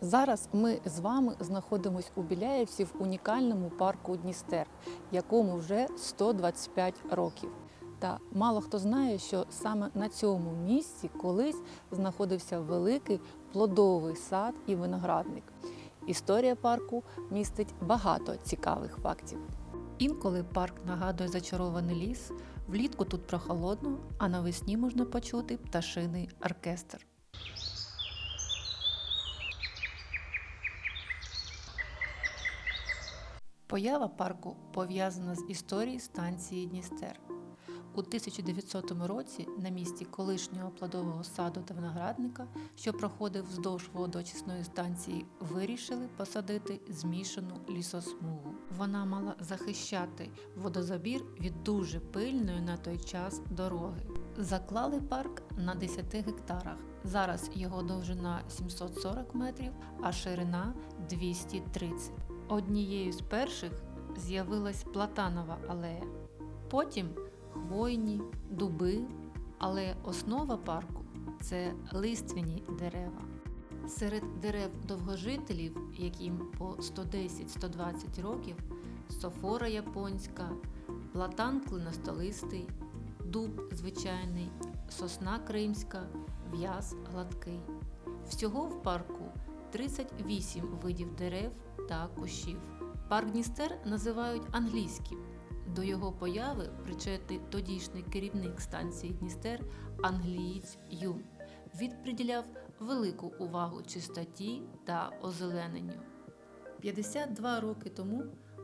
Зараз ми з вами знаходимося у Біляєвці в унікальному парку Дністер, якому вже 125 років. Та мало хто знає, що саме на цьому місці колись знаходився великий плодовий сад і виноградник. Історія парку містить багато цікавих фактів. Інколи парк нагадує зачарований ліс, влітку тут прохолодно, а навесні можна почути пташиний оркестр. Поява парку пов'язана з історією станції Дністер. У 1900 році на місці колишнього плодового саду та виноградника, що проходив вздовж водоочисної станції, вирішили посадити змішану лісосмугу. Вона мала захищати водозабір від дуже пильної на той час дороги. Заклали парк на 10 гектарах. Зараз його довжина 740 метрів, а ширина 230. Однією з перших з'явилась платанова алея. Потім хвойні, дуби, але основа парку це лиственні дерева. Серед дерев довгожителів, яким по 110-120 років, софора японська, платан клиностолистий, дуб звичайний, сосна кримська, в'яз гладкий. Всього в парку 38 видів дерев та кущів. Парк Дністер називають англійським. До його появи причетний тодішній керівник станції Дністер англієць Юм. Він приділяв велику увагу чистоті та озелененню. 52 роки тому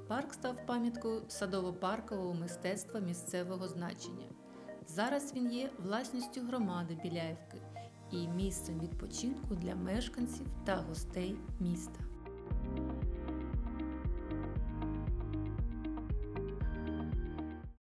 парк став пам'яткою садово-паркового мистецтва місцевого значення. Зараз він є власністю громади Біляївки і місцем відпочинку для мешканців та гостей міста.